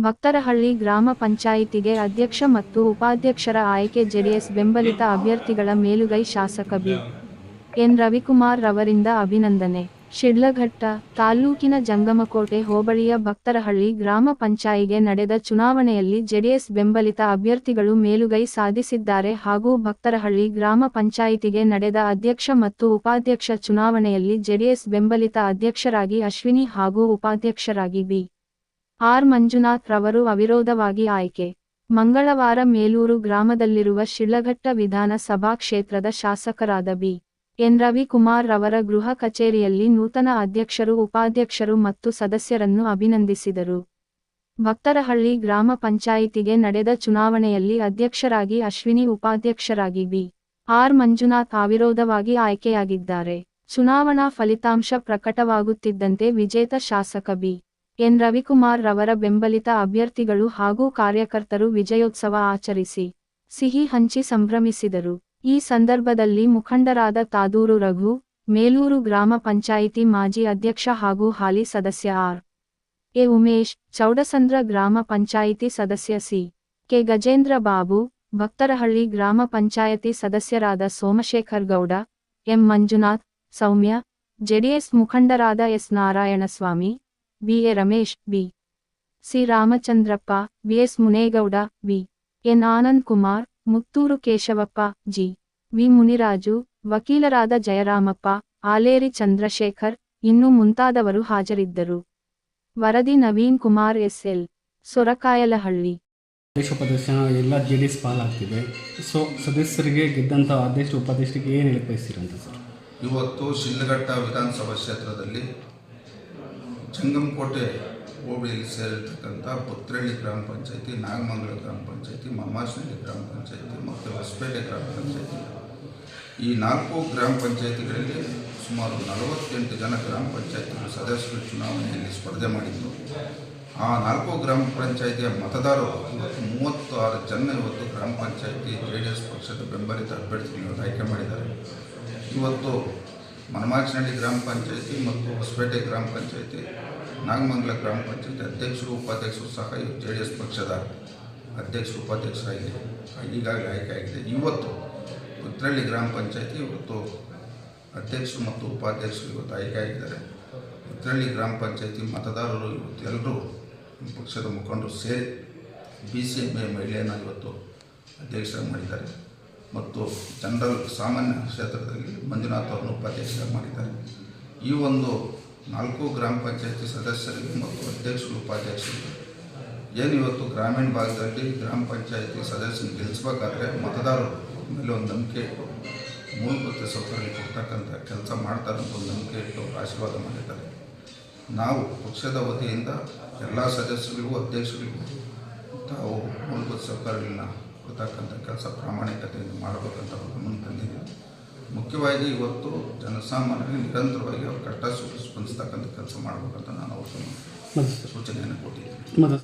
ಭಕ್ತರಹಳ್ಳಿ ಗ್ರಾಮ ಪಂಚಾಯಿತಿಗೆ ಅಧ್ಯಕ್ಷ ಮತ್ತು ಉಪಾಧ್ಯಕ್ಷರ ಆಯ್ಕೆ ಜೆಡಿಎಸ್ ಬೆಂಬಲಿತ ಅಭ್ಯರ್ಥಿಗಳ ಮೇಲುಗೈ ಶಾಸಕ ಬಿ. ಎನ್. ರವಿಕುಮಾರ್ ರವರಿಂದ ಅಭಿನಂದನೆ. ಶಿಡ್ಲಘಟ್ಟ ತಾಲ್ಲೂಕಿನ ಜಂಗಮಕೋಟೆ ಹೋಬಳಿಯ ಭಕ್ತರಹಳ್ಳಿ ಗ್ರಾಮ ಪಂಚಾಯಿಗೆ ನಡೆದ ಚುನಾವಣೆಯಲ್ಲಿ ಜೆಡಿಎಸ್ ಬೆಂಬಲಿತ ಅಭ್ಯರ್ಥಿಗಳು ಮೇಲುಗೈ ಸಾಧಿಸಿದ್ದಾರೆ ಹಾಗೂ ಭಕ್ತರಹಳ್ಳಿ ಗ್ರಾಮ ಪಂಚಾಯಿತಿಗೆ ನಡೆದ ಅಧ್ಯಕ್ಷ ಮತ್ತು ಉಪಾಧ್ಯಕ್ಷ ಚುನಾವಣೆಯಲ್ಲಿ ಜೆಡಿಎಸ್ ಬೆಂಬಲಿತ ಅಧ್ಯಕ್ಷರಾಗಿ ಅಶ್ವಿನಿ ಹಾಗೂ ಉಪಾಧ್ಯಕ್ಷರಾಗಿ ಬಿ. ಆರ್. ಮಂಜುನಾಥ್ ರವರು ಅವಿರೋಧವಾಗಿ ಆಯ್ಕೆ. ಮಂಗಳವಾರ ಮೇಲೂರು ಗ್ರಾಮದಲ್ಲಿರುವ ಶಿಳ್ಳಘಟ್ಟ ವಿಧಾನಸಭಾ ಕ್ಷೇತ್ರದ ಶಾಸಕರಾದ ಬಿ. ಎನ್. ರವಿಕುಮಾರ್ ರವರ ಗೃಹ ಕಚೇರಿಯಲ್ಲಿ ನೂತನ ಅಧ್ಯಕ್ಷರು, ಉಪಾಧ್ಯಕ್ಷರು ಮತ್ತು ಸದಸ್ಯರನ್ನು ಅಭಿನಂದಿಸಿದರು. ಭಕ್ತರಹಳ್ಳಿ ಗ್ರಾಮ ಪಂಚಾಯಿತಿಗೆ ನಡೆದ ಚುನಾವಣೆಯಲ್ಲಿ ಅಧ್ಯಕ್ಷರಾಗಿ ಅಶ್ವಿನಿ, ಉಪಾಧ್ಯಕ್ಷರಾಗಿ ಬಿ. ಆರ್. ಮಂಜುನಾಥ್ ಅವಿರೋಧವಾಗಿ ಆಯ್ಕೆಯಾಗಿದ್ದಾರೆ. ಚುನಾವಣಾ ಫಲಿತಾಂಶ ಪ್ರಕಟವಾಗುತ್ತಿದ್ದಂತೆ ವಿಜೇತ ಶಾಸಕ ಬಿ. ಎನ್. ರವಿಕುಮಾರ್ ರವರ ಬೆಂಬಲಿತ ಅಭ್ಯರ್ಥಿಗಳು ಹಾಗೂ ಕಾರ್ಯಕರ್ತರು ವಿಜಯೋತ್ಸವ ಆಚರಿಸಿ ಸಿಹಿ ಹಂಚಿ ಸಂಭ್ರಮಿಸಿದರು. ಈ ಸಂದರ್ಭದಲ್ಲಿ ಮುಖಂಡರಾದ ತಾದೂರು ರಘು, ಮೇಲೂರು ಗ್ರಾಮ ಪಂಚಾಯಿತಿ ಮಾಜಿ ಅಧ್ಯಕ್ಷ ಹಾಗೂ ಹಾಲಿ ಸದಸ್ಯ ಆರ್. ಎ. ಉಮೇಶ್, ಚೌಡಸಂದ್ರ ಗ್ರಾಮ ಪಂಚಾಯಿತಿ ಸದಸ್ಯ ಸಿ. ಕೆ. ಗಜೇಂದ್ರ ಬಾಬು, ಭಕ್ತರಹಳ್ಳಿ ಗ್ರಾಮ ಪಂಚಾಯತಿ ಸದಸ್ಯರಾದ ಸೋಮಶೇಖರ್ ಗೌಡ, ಎಂ. ಮಂಜುನಾಥ್, ಸೌಮ್ಯ, ಜೆಡಿಎಸ್ ಮುಖಂಡರಾದ S. Narayanaswamy B A. Ramesh B C. Ramachandrappa BS Munegowda V. N. Anand Kumar Mutturu Keshavappa G. V. Muniraju ವಕೀಲರಾದ ಜಯರಾಮಪ್ಪ ಆಲೇರಿ ಚಂದ್ರಶೇಖರ್ ಇನ್ನೂ ಮುಂತಾದವರು ಹಾಜರಿದ್ದರು. ವರದಿ ನವೀನ್ ಕುಮಾರ್ ಎಸ್ಎಲ್ ಸೊರಕಾಯಲಹಳ್ಳಿ. ಅಧ್ಯಕ್ಷ ಉಪದೇಶ ಎಲ್ಲ ಜೆ ಡಿ ಎಸ್ ಪಾಲಾಗ್ತಿದೆ. ಸೊ ಸದಸ್ಯರಿಗೆ ಗೆದ್ದಂಥ ಅಧ್ಯಕ್ಷ ಉಪಾಧ್ಯಕ್ಷರಿಗೆ ಏನು ಹೇಳಿ ಬಯಸ್ತೀರಂತ ಸರ್? ಇವತ್ತು ಶಿಲ್ಲಘಟ್ಟ ವಿಧಾನಸಭಾ ಕ್ಷೇತ್ರದಲ್ಲಿ ಜಂಗಮಕೋಟೆ ಹೋಬಳಿಯಲ್ಲಿ ಸೇರಿರ್ತಕ್ಕಂಥ ಪುತ್ರಳ್ಳಿ ಗ್ರಾಮ ಪಂಚಾಯತಿ, ನಾಗಮಂಗಲ ಗ್ರಾಮ ಪಂಚಾಯತಿ ಮಮ್ಮಾಸನಹಳ್ಳಿ ಗ್ರಾಮ ಪಂಚಾಯತಿ ಮತ್ತು ಹೊಸಪೇಟೆ ಗ್ರಾಮ ಪಂಚಾಯತಿ. ಈ ನಾಲ್ಕು ಗ್ರಾಮ ಪಂಚಾಯತಿಗಳಲ್ಲಿ ಸುಮಾರು ನಲವತ್ತೆಂಟು ಜನ ಗ್ರಾಮ ಪಂಚಾಯತಿಗಳು ಸದಸ್ಯರು ಚುನಾವಣೆಯಲ್ಲಿ ಸ್ಪರ್ಧೆ ಮಾಡಿದ್ದು ಆ ನಾಲ್ಕು ಗ್ರಾಮ ಪಂಚಾಯತಿಯ ಮತದಾರರು ಇವತ್ತು ಮೂವತ್ತು ಆರು ಜನ ಇವತ್ತು ಗ್ರಾಮ ಪಂಚಾಯತಿ ಜೆ ಡಿ ಎಸ್ ಪಕ್ಷದ ಬೆಂಬಲಿತ ಅಭ್ಯರ್ಥಿಗಳನ್ನು ಆಯ್ಕೆ ಮಾಡಿದ್ದಾರೆ. ಇವತ್ತು ಮನಮಾಚನಹಳ್ಳಿ ಗ್ರಾಮ ಪಂಚಾಯಿತಿ ಮತ್ತು ಹೊಸಪೇಟೆ ಗ್ರಾಮ ಪಂಚಾಯಿತಿ, ನಾಗಮಂಗಲ ಗ್ರಾಮ ಪಂಚಾಯಿತಿ ಅಧ್ಯಕ್ಷರು, ಉಪಾಧ್ಯಕ್ಷರು ಸಹ ಜೆ ಡಿ ಎಸ್ ಪಕ್ಷದ ಅಧ್ಯಕ್ಷರು ಉಪಾಧ್ಯಕ್ಷರಾಗಿ ಈಗಾಗಲೇ ಆಯ್ಕೆ ಆಗಿದೆ. ಇವತ್ತು ಉತ್ತರಳ್ಳಿ ಗ್ರಾಮ ಪಂಚಾಯಿತಿ ಇವತ್ತು ಅಧ್ಯಕ್ಷರು ಮತ್ತು ಉಪಾಧ್ಯಕ್ಷರು ಇವತ್ತು ಆಯ್ಕೆ ಆಗಿದ್ದಾರೆ. ಉತ್ತರಹಳ್ಳಿ ಗ್ರಾಮ ಪಂಚಾಯಿತಿ ಮತದಾರರು ಇವತ್ತು ಎಲ್ಲರೂ ಪಕ್ಷದ ಮುಖಂಡರು ಸೇರಿ ಬಿ ಸಿ ಎಂ ಎ ಮಹಿಳೆಯನ್ನು ಇವತ್ತು ಅಧ್ಯಕ್ಷರಾಗಿ ಮಾಡಿದ್ದಾರೆ. ಮತ್ತು ಜನರಲ್ ಸಾಮಾನ್ಯ ಕ್ಷೇತ್ರದಲ್ಲಿ ಮಂಜುನಾಥ್ ಅವರನ್ನು ಉಪಾಧ್ಯಕ್ಷರಾಗಿ ಮಾಡಿದ್ದಾರೆ. ಈ ಒಂದು ನಾಲ್ಕು ಗ್ರಾಮ ಪಂಚಾಯತಿ ಸದಸ್ಯರಿಗೆ ಮತ್ತು ಅಧ್ಯಕ್ಷರು ಉಪಾಧ್ಯಕ್ಷರಿಗೆ ಏನು ಇವತ್ತು ಗ್ರಾಮೀಣ ಭಾಗದಲ್ಲಿ ಗ್ರಾಮ ಪಂಚಾಯತಿ ಸದಸ್ಯನ ಗೆಲ್ಲಿಸ್ಬೇಕಾದ್ರೆ ಮತದಾರರು ಮೇಲೆ ಒಂದು ನಂಬಿಕೆ ಇಟ್ಟು ಮೂಲಭೂತ ಸೌಕರ್ಯ ಕೊಡ್ತಕ್ಕಂಥ ಕೆಲಸ ಮಾಡ್ತಾರೆ ಒಂದು ನಂಬಿಕೆ ಇಟ್ಟು ಆಶೀರ್ವಾದ ಮಾಡಿದ್ದಾರೆ. ನಾವು ಪಕ್ಷದ ವತಿಯಿಂದ ಎಲ್ಲ ಸದಸ್ಯರಿಗೂ, ಅಧ್ಯಕ್ಷರಿಗೂ ತಾವು ಮೂಲಭೂತ ಸೌಕರ್ಯಗಳನ್ನ ಕೊಡ್ತಕ್ಕಂಥ ಕೆಲಸ ಪ್ರಾಮಾಣಿಕತೆಯನ್ನು ಮಾಡಬೇಕಂತ ಅವ್ರ ಗಮನ ತಂದಿದೆ. ಮುಖ್ಯವಾಗಿ ಇವತ್ತು ಜನಸಾಮಾನ್ಯರಿಗೆ ನಿರಂತರವಾಗಿ ಅವ್ರ ಕಷ್ಟ ಸ್ಪಂದಿಸ್ತಕ್ಕಂಥ ಕೆಲಸ ಮಾಡಬೇಕಂತ ನಾನು ಅವರು ಸೂಚನೆಯನ್ನು ಕೊಟ್ಟಿದ್ದೀನಿ.